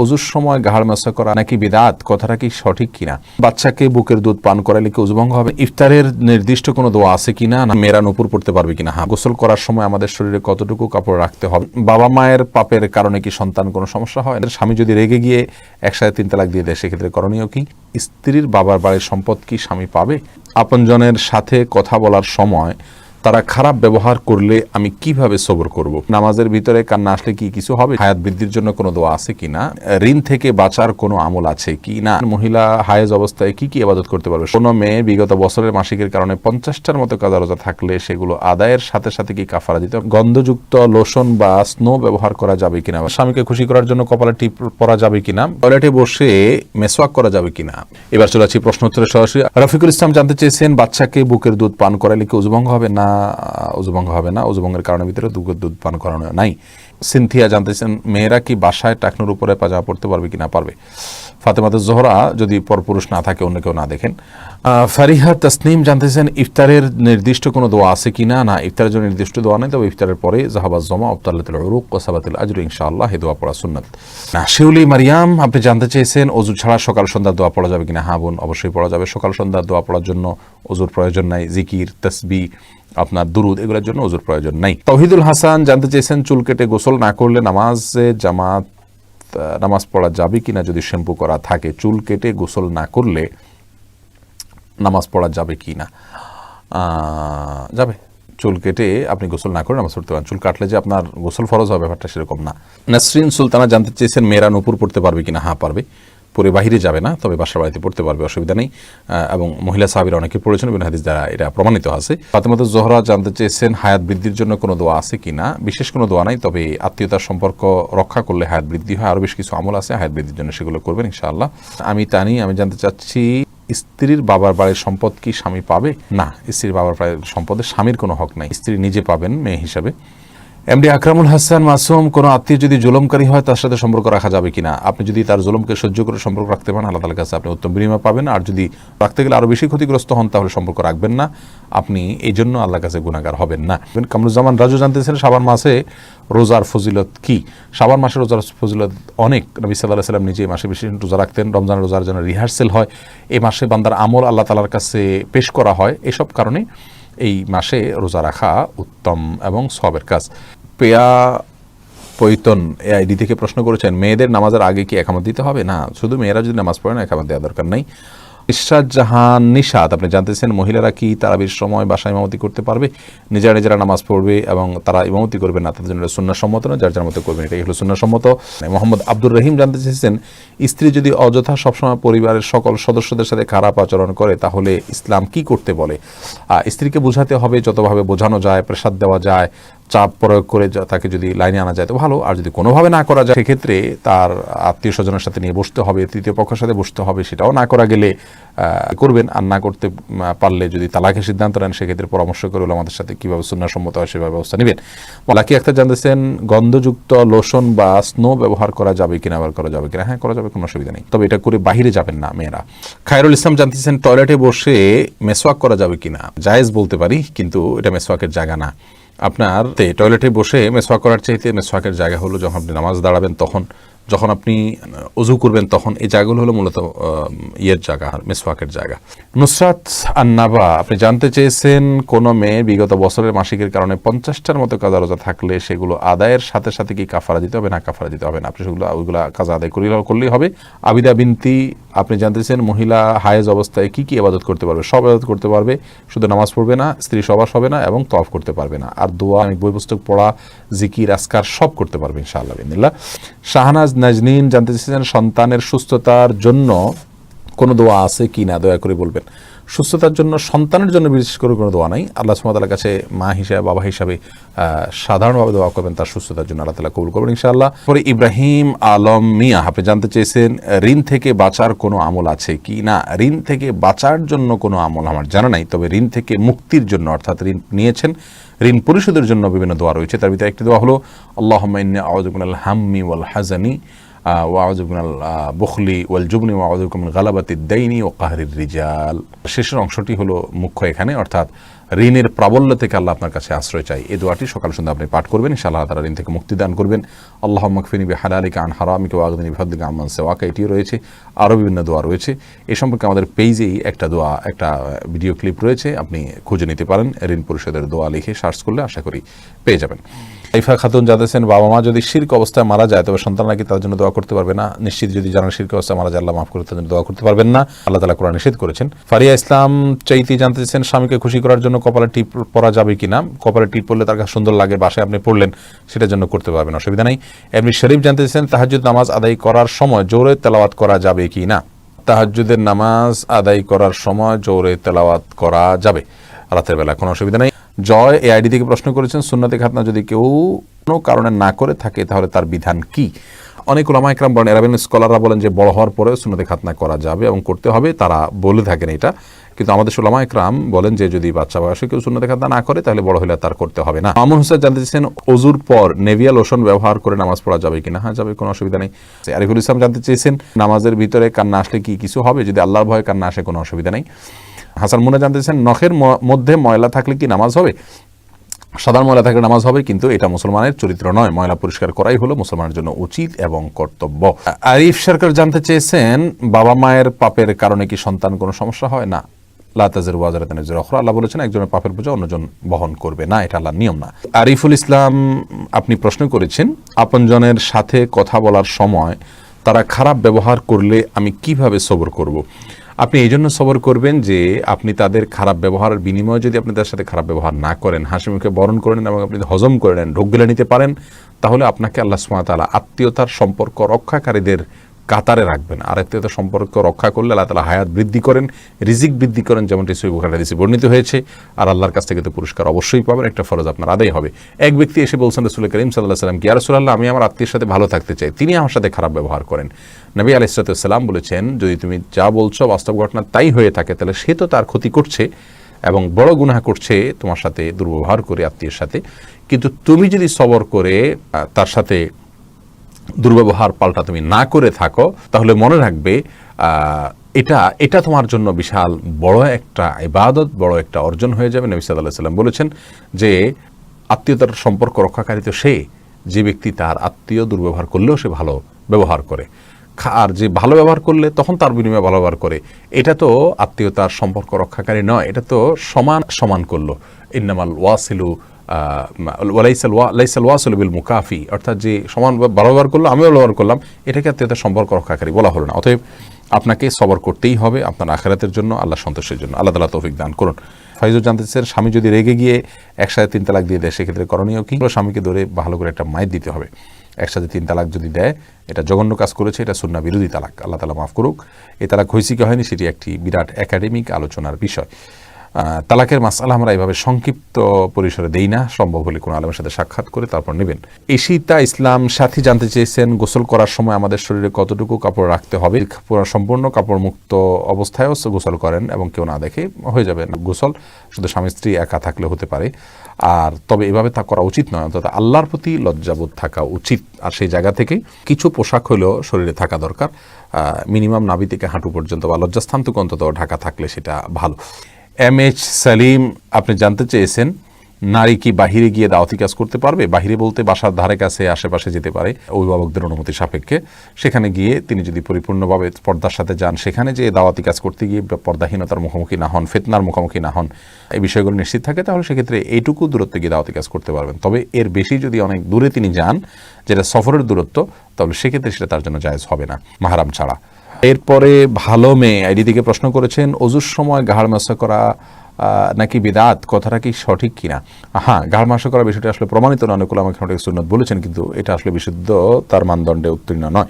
অজুর সময় ঘাড় মাসা করা নাকি বিদাত? কথাটা কি সঠিক কিনা? বাচ্চাকে বুকের দুধ পান করালে কি উজভঙ্গ হবে? ইফতারের নির্দিষ্ট কোনো দোয়া আছে কিনা? না, মেয়েরা নুপুর পড়তে পারবে কিনা? হ্যাঁ গোসল করার সময় আমাদের শরীরে কতটুকু কাপড় রাখতে হবে? বাবা মায়ের পাপের কারণে কি সন্তান কোনো সমস্যা হয়? স্বামী যদি রেগে গিয়ে একসাথে তিন তালাক দিয়ে দেয়, সেক্ষেত্রে করণীয় কি? স্ত্রীর বাবার বাড়ির সম্পদ কি স্বামী পাবে? আপনজনের সাথে কথা বলার সময় তারা খারাপ ব্যবহার করলে আমি কীভাবে সবর করব? নামাজের ভিতরে কান্না আসলে কি কিছু হবে? হায়াত বৃদ্ধির জন্য কোনো দোয়া আছে কিনা ঋণ থেকে বাঁচার কোনো আমল আছে কি না? মহিলা হায়েজ অবস্থায় কি কি আবাদত করতে পারবে? কোনো মেয়ে বিগত বছরের মাসিকের কারণে পঞ্চাশটার মতো কাজা রোজা থাকলে সেগুলো আদায়ের সাথে সাথে কি কাফারা দিতে? গন্ধযুক্ত লোশন বা স্নো ব্যবহার করা যাবে কিনা? বা স্বামীকে খুশি করার জন্য কপালে টিপ পরা যাবে কিনা? টয়লেটে বসে মেসওয়াক করা যাবে কিনা? এবার চলে আসছি প্রশ্ন উত্তরে সরাসরি। রফিকুল ইসলাম জানতে চেয়েছেন, বাচ্চাকে বুকের দুধ পান করালে কি উজভঙ্গ হবে? না উজভঙ্গ হবে না। উজভঙ্গের কারণের ভিতরে বুকের দুধ পান করানো নাই। সিনথিয়া জানতে চেয়েছেন মেয়েরা কি বাসায় টাকনুর উপরে পাজামা পড়তে পারবে কি না পারবে? ফাতেমাতে জোহরা, যদি পরপুরুষ না থাকে, অন্য কেউ না দেখেন। ফারিহা তসনিম জানতেছেন ইফতারের নির্দিষ্ট কোনো দোয়া আছে কি না? না, ইফতারের জন্য নির্দিষ্ট দোয়া নেই, তবে ইফতারের পরে জাহাবাজ জমা আবতাল্লাতুল উরুক ও সাবাতুল আজরু, ইনশাআল্লাহ এই দোয়া পড়া সুন্নাত। না, শিউলি মারিয়াম, আপনি জানতে চেয়েছেন অজু ছাড়া সকাল সন্ধ্যার দোয়া পড়া যাবে কিনা হ্যাঁ বোন, অবশ্যই পড়া যাবে। সকাল সন্ধ্যার দোয়া পড়ার জন্য অজুর প্রয়োজন নাই। জিকির তসবি আপনার দুরুদ, এগুলোর জন্য অজুর প্রয়োজন নাই। তহিদুল হাসান, জানতে চেয়েছেন, চুল কেটে গোসল না করলে নামাজে জামাত নামাজ পড়া যাবে কিনা যদি শ্যাম্পু করা থাকে? চুল কেটে গোসল না করলে নামাজ পড়া যাবে কি না যাবে। চুল কেটে আপনি গোসল না করে নামাজ পড়তে পারেন। চুল কাটলে যে আপনার গোসল ফরজ হবে, ব্যাপারটা সেরকম না। নাসরিন সুলতানা, জানতে চেয়েছেন, মেয়েরা নুপুর পড়তে পারবে কিনা? হ্যাঁ পারবে। পরে বাহিরে যাবে না, তবে বাসার বাড়িতে পড়তে পারবে, অসুবিধা নেই। এবং মহিলা সাহাবিরা অনেকে পড়েছেন বিন হাদিস দ্বারা এটা প্রমাণিত আছে। ফাতেমাত জোহরা জানতে চেয়েছেন, হায়াত বৃদ্ধির জন্য কোনো দোয়া আছে কিনা? বিশেষ কোনো দোয়া নাই, তবে আত্মীয়তার সম্পর্ক রক্ষা করলে হায়াত বৃদ্ধি হয়। আরও বেশ কিছু আমল আছে, হায়াত বৃদ্ধির জন্য সেগুলো করবেন, ইনশাআল্লাহ। আমি তানি আমি জানতে চাচ্ছি, স্ত্রীর বাবার বাড়ির সম্পদ কি স্বামী পাবে? না, স্ত্রীর বাবার বাড়ির সম্পদে স্বামীর কোনো হক নাই। স্ত্রী নিজে পাবেন, মেয়ে হিসাবে। এমডি আকরামুল হাসান মাসুম, কোনো আত্মীয় যদি জুলমকারী হয়, তার সাথে সম্পর্ক রাখা যাবে কিনা? আপনি যদি তার জুলমকে সহ্য করে সম্পর্ক রাখতে পারেন, আল্লাহ তালার কাছে আপনি উত্তম বিনিময় পাবেন। আর যদি রাখতে গেলে আরও বেশি ক্ষতিগ্রস্ত হন, তাহলে সম্পর্ক রাখবেন না। আপনি এই জন্য আল্লাহর কাছে গুণাগার হবেন না। কামরুজ্জামান রাজু জানতেছেন সাবান মাসে রোজার ফজিলত কি? সাবান মাসে রোজার ফজিলত অনেক। নবী সাল্লাহ সাল্লাম নিজে এই মাসে বেশি রোজা রাখতেন। রমজান রোজার জন্য রিহার্সেল হয়। এই মাসে বান্দার আমল আল্লাহ তালার কাছে পেশ করা হয়। এসব কারণে এই মাসে রোজা রাখা উত্তম এবং সবের কাজ। পেয়া পৈতন এআইডি আইডি থেকে প্রশ্ন করেছেন, মেয়েদের নামাজের আগে কি একামত দিতে হবে? না, শুধু মেয়েরা যদি নামাজ পড়ে না, একামত দেওয়া দরকার নাই। ইশরাত জাহান নিশাদ। আপনি জানতেছেন মহিলারা কি তারাবির সময় বাসায় ইমামতি করতে পারবে? নিজেরা নিজেরা নামাজ পড়বে এবং তারা ইমামতি করবে না, তাদের জন্য সুন্নাসম্মত না, যার যার মতো করবেন, এটাই হলো সুন্নাসম্মত মোহাম্মদ আব্দুর রহিম জানতে চেয়েছেন স্ত্রী যদি অযথা সবসময় পরিবারের সকল সদস্যদের সাথে খারাপ আচরণ করে, তাহলে ইসলাম কি করতে বলে? স্ত্রীকে বোঝাতে হবে, যতভাবে বোঝানো যায়, প্রেসাদ দেওয়া যায় চাপ প্রয়োগ করে তাকে যদি লাইনে আনা যায়, তো ভালো। আর যদি কোনোভাবে না করা যায়, সেক্ষেত্রে তার আত্মীয় স্বজনের সাথে নিয়ে বসতে হবে, তৃতীয় পক্ষের সাথে বসতে হবে, সেটাও না করা গেলে করবেন। আর না করতে পারলে যদি তালাকের সিদ্ধান্ত নেন, সেক্ষেত্রে পরামর্শ করে আমাদের সাথে কীভাবে সুন্নাসম্মত হয়, সেভাবে ব্যবস্থা নেবেন। লাকি আক্তার জানতেছেন, গন্ধযুক্ত লোশন বা স্নো ব্যবহার করা যাবে কিনা ব্যবহার করা যাবে কিনা? হ্যাঁ করা যাবে, কোনো অসুবিধা নেই। তবে এটা করে বাইরে যাবেন না মেয়েরা। খায়রুল ইসলাম জানতেছেন, টয়লেটে বসে মেসওয়াক করা যাবে কিনা? জায়েজ বলতে পারি, কিন্তু এটা মেসওয়াকের জায়গা না। আপনার টয়লেটে বসে মেসোয়া করার চাইতে মেসোয়াকের জায়গা হলো যখন আপনি নামাজ দাঁড়াবেন তখন। যখন আপনি অজু করবেন তখন এই জায়গাগুলো হলো মূলত ইয়ের জায়গা, মেসওয়াকের জায়গা। নুসরাত আন্নাবা, আপনি জানতে চেয়েছেন কোন মেয়ে বিগত বছরের মাসিকের কারণে পঞ্চাশটার মতো কাজা রোজা থাকলে সেগুলো আদায়ের সাথে সাথে কি কাফারা দিতে হবে? না, কাফারা দিতে হবে না। আপনি সেগুলো, ওইগুলো কাজা আদায় করলে, করলেই হবে। আবিদা বিনতি, আপনি জানতে চেয়েছেন মহিলা হায়েজ অবস্থায় কি কি আবাদত করতে পারবে? সব আবাদত করতে পারবে। শুধু নামাজ পড়বে না, স্ত্রী সবাস হবে না এবং তফ করতে পারবে না। আর দোয়া আমি বই পুস্তক পড়া, জিকির আসকার সব করতে পারবে ইনশাআল্লাহ বিদিল্লা শাহনাজ নাজনীন জানতে চাইছেন সন্তানের সুস্থতার জন্য কোনো দোয়া আছে কি না দয়া করে বলবেন। সুস্থতার জন্য, সন্তানের জন্য বিশেষ করে কোনো দোয়া নাই। আল্লাহ সুমতালার কাছে মা হিসাবে, বাবা হিসাবে সাধারণভাবে দোয়া করবেন, তার সুস্থতার জন্য আল্লাহ তালা কবুল করবেন ইনশাআল্লাহ। পরে ইব্রাহিম আলম মিয়া, আপনি জানতে চেয়েছেন, ঋণ থেকে বাঁচার কোনো আমল আছে কি না? ঋণ থেকে বাঁচার জন্য কোনো আমল আমার জানা নাই, তবে ঋণ থেকে মুক্তির জন্য অর্থাৎ ঋণ নিয়েছেন, ঋণ পরিশোধের জন্য বিভিন্ন দোয়া রয়েছে। তার ভিতরে একটি দোয়া হলো আল্লাহ আউজুবিন হাম্মি ওয়াল হাজানি ওয়াউজুবিনাল বখলি ওয়াল জুবনি ওয়াউজুবিন গালাবাতি দাইনি ও কাহরির রিজাল। শেষের অংশটি হলো মুখ্য এখানে, অর্থাৎ ঋণের প্রাবল্য থেকে আল্লাহ আপনার কাছে আশ্রয় চাই এই দোয়াটি সকাল সন্ধ্যা আপনি পাঠ করবেন, ইনশাআল্লাহ তারা ঋণ থেকে মুক্তি দান করবেন। আল্লাহ মকফিনী হালালিকা আন হারামিকে ওয়াগদিনী বিফাদ্দিকা আমান সেওয়াকা, এটিও রয়েছে। আরও বিভিন্ন দোয়া রয়েছে। এ সম্পর্কে আমাদের পেজেই একটা দোয়া, একটা ভিডিও ক্লিপ রয়েছে, আপনি খুঁজে নিতে পারেন। ঋণ পরিষদের দোয়া লিখে সার্চ করলে আশা করি পেয়ে যাবেন। ইফা খাতুন জানাতেছেন বাবা মা যদি শির্ক অবস্থায় মারা যায়, তবে সন্তান নাকি তার জন্য দোয়া করতে পারবে না? নিশ্চিত যদি জানান শির্ক অবস্থায় মারা যায়, আল্লাহ মাফ করে তার জন্য দোয়া করতে পারবেন না। আল্লাহ তালা কোরআন নিষেধ করেছেন। ফারিয়া ইসলাম চাইতে জানতে চাইছেন, স্বামীকে খুশি করার জন্য কপালে টিপ পরা যাবে কিনা? কপালে টিপ পরলে তার কাছে সুন্দর লাগে, বাসায় আপনি পড়লেন, সেটার জন্য করতে পারবেন, অসুবিধা নেই। এমনি শরীফ জানতে চাইছেন তাহাজুদ নামাজ আদায় করার সময় জোরে তেলাওয়াত করা যাবে কি না তাহাজুদের নামাজ আদায় করার সময় জোরে তেলাওয়াত করা যাবে। রাতের বেলা কোনো অসুবিধা নেই। জয় এই আইডি থেকে প্রশ্ন করেছেন, সুন্নতে খাতনা যদি কেউ কোনো কারণে না করে থাকে, তাহলে তার বিধান কি? অনেক ওলামা একরাম বলেন এরাবিন স্কলাররা বলেন যে বড় হওয়ার পরে সুন্নতে খাতনা করা যাবে এবং করতে হবে, তারা বলে থাকেন এটা। কিন্তু আমাদের সোলামা একরাম বলেন যে যদি বাচ্চা বয়সে কেউ সুন্নতে খাতনা না করে, তাহলে বড় হলে তার করতে হবে না। মামুন হোসেন জানতে চেয়েছেন অজুর পর নেভিয়া লোশন ব্যবহার করে নামাজ পড়া যাবে কিনা? হ্যাঁ যাবে, কোনো অসুবিধা নেই। আরিফুল ইসলাম জানতে চেয়েছেন নামাজের ভিতরে কান্না আসলে কি কিছু হবে? যদি আল্লাহর ভয়ে কান্না আসে, কোনো অসুবিধা নেই। হাসান মুনা জানতে চেয়েছেন নখের মধ্যে ময়লা থাকলে কি নামাজ হবে? সাধারণ ময়লা থাকলে নামাজ হবে, কিন্তু এটা মুসলমানের চরিত্র নয়। ময়লা পরিষ্কার করাই হলো মুসলমানের জন্য উচিত এবং কর্তব্য। আরিফ সরকার জানতে চেয়েছেন, বাবা মায়ের পাপের কারণে কি সন্তান কোনো সমস্যা হয়? না। লাতাজের ওয়াজারাত নিজের অখরা আল্লাহ বলেছেন, একজনের পাপের বোঝা অন্যজন বহন করবে। না, এটা আল্লাহর নিয়ম না। আরিফুল ইসলাম, আপনি প্রশ্ন করেছেন, আপনজনের সাথে কথা বলার সময় তারা খারাপ ব্যবহার করলে আমি কীভাবে সবর করব। আপনি এই জন্য সবর করবেন যে আপনি তাদের খারাপ ব্যবহারের বিনিময়ে যদি আপনি তাদের সাথে খারাপ ব্যবহার না করেন, হাসি মুখে বরণ করে নেন এবং আপনি হজম করে নেন ঢোক গেলে নিতে পারেন, তাহলে আপনাকে আল্লাহ সুমাতালা আত্মীয়তার সম্পর্ক রক্ষাকারীদের কাতারে রাখবেন। আর আত্মীয়তার সম্পর্ক রক্ষা করলে আল্লাহ তালা হায়াত বৃদ্ধি করেন, রিজিক বৃদ্ধি করেন, যেমনটি সৈবুখার হাদিসে বর্ণিত হয়েছে। আর আল্লাহর কাছ থেকে তো পুরস্কার অবশ্যই পাবেন, একটা ফরজ আপনার আদায় হবে। এক ব্যক্তি এসে বলছেন, রসুল করিম সাল্লাহ সাল্লাম কি? রসুল্লাহ আমি আমার আত্মীয়ের সাথে ভালো থাকতে চাই। তিনি আমার সাথে খারাপ ব্যবহার করেন। নবী আলাইসালাম বলেছেন, যদি তুমি যা বলছো বাস্তব ঘটনা তাই হয়ে থাকে, তাহলে সে তো তার ক্ষতি করছে এবং বড় গুনাহ করছে তোমার সাথে দুর্ব্যবহার করে আত্মীয়ের সাথে। কিন্তু তুমি যদি সবর করে তার সাথে দুর্ব্যবহার পাল্টা তুমি না করে থাকো, তাহলে মনে রাখবে এটা এটা তোমার জন্য বিশাল বড় একটা ইবাদত, বড় একটা অর্জন হয়ে যাবে। নবী সাল্লাহ সাল্লাম বলেছেন যে, আত্মীয়তার সম্পর্ক রক্ষাকারী তো সে, যে ব্যক্তি তার আত্মীয় দুর্ব্যবহার করলেও সে ভালো ব্যবহার করে। আর যে ভালো ব্যবহার করলে তখন তার বিনিময়ে ভালো ব্যবহার করে। এটা তো আত্মীয়তার সম্পর্ক রক্ষাকারী নয়, এটা তো সমান সমান করল। ইন্নামাল ওয়াসিলু লাইসাল ওয়াসিলু বিল মুকাফি অর্থাৎ যে সমান ব্যবহার করল আমিও ব্যবহার করলাম, এটাকে আত্মীয়তার সম্পর্ক রক্ষাকারী বলা হলো না। অতএব আপনাকে সবর করতেই হবে, আপনার আখেরাতের জন্য আল্লাহ সন্তোষের জন্য। আল্লাহ তালা তৌফিক দান করুন। ফাইজুর জানতে চাচ্ছেন স্বামী যদি রেগে গিয়ে একসাথে তিন তালাক দিয়ে দেয়, সেক্ষেত্রে করণীয় কি? স্বামীকে ধরে ভালো করে একটা মায়ের দিতে হবে। একসাথে তিন তালাক যদি দেয়, এটা জঘন্য কাজ করেছে, এটা সুন্না বিরোধী তালাক। আল্লাহ তালা মাফ করুক। এ তালাক হয়েছে কি হয়নি, সেটি একটি বিরাট একাডেমিক আলোচনার বিষয়। তালাকের মাসালা আমরা এইভাবে সংক্ষিপ্ত পরিসরে দেই না, সম্ভব হলে কোনো আলমের সাথে সাক্ষাৎ করে তারপর নেবেন। ঈশিতা ইসলাম সাথী জানতে চেয়েছেন, গোসল করার সময় আমাদের শরীরে কতটুকু কাপড় রাখতে হবে? সম্পূর্ণ কাপড় মুক্ত অবস্থায়ও গোসল করেন এবং কেউ না দেখে হয়ে যাবে গোসল। শুধু স্বামী স্ত্রী একা থাকলে হতে পারে। আর তবে এভাবে তা করা উচিত নয়, অন্তত আল্লাহর প্রতি লজ্জাবোধ থাকা উচিত। আর সেই জায়গা থেকে কিছু পোশাক হলেও শরীরে থাকা দরকার। মিনিমাম নাভি থেকে হাঁটু পর্যন্ত বা লজ্জাস্থান থেকে অন্তত ঢাকা থাকলে সেটা ভালো। এম এইচ সালিম, আপনি জানতে চেয়েছেন, নারী কি বাহিরে গিয়ে দাওয়াতি কাজ করতে পারবে? বাহিরে বলতে বাসার ধারে কাছে, আশেপাশে যেতে পারে। অভিভাবকদের অনুমতি সাপেক্ষে। সেখানে গিয়ে তিনি যদি পরিপূর্ণভাবে পর্দার সাথে যান, সেখানে যে দাওয়াতি কাজ করতে গিয়ে পর্দাহীনতার মুখোমুখি না হন, ফেতনার মুখোমুখি না হন, এই বিষয়গুলো নিশ্চিত থাকে, তাহলে সেক্ষেত্রে এইটুকু দূরত্বে গিয়ে দাওয়াতি কাজ করতে পারবেন। তবে এর বেশি যদি অনেক দূরে তিনি যান, যেটা সফরের দূরত্ব, তাহলে সেক্ষেত্রে সেটা তার জন্য জায়েজ হবে না, মাহারাম ছাড়া। এরপরে ভালো মেয়ে, আইডি থেকে প্রশ্ন করেছেন, অজুর সময় ঘাড় মাসা করা নাকি বিদাত? কথাটা কি সঠিক কিনা? হ্যাঁ ঘাড় মাসা করা বিষয়টা আসলে প্রমাণিত নয় অনেকগুলো আমাকে সুন্নত বলেছেন, কিন্তু এটা আসলে বিশুদ্ধ, তার মানদণ্ডে উত্তীর্ণ নয়।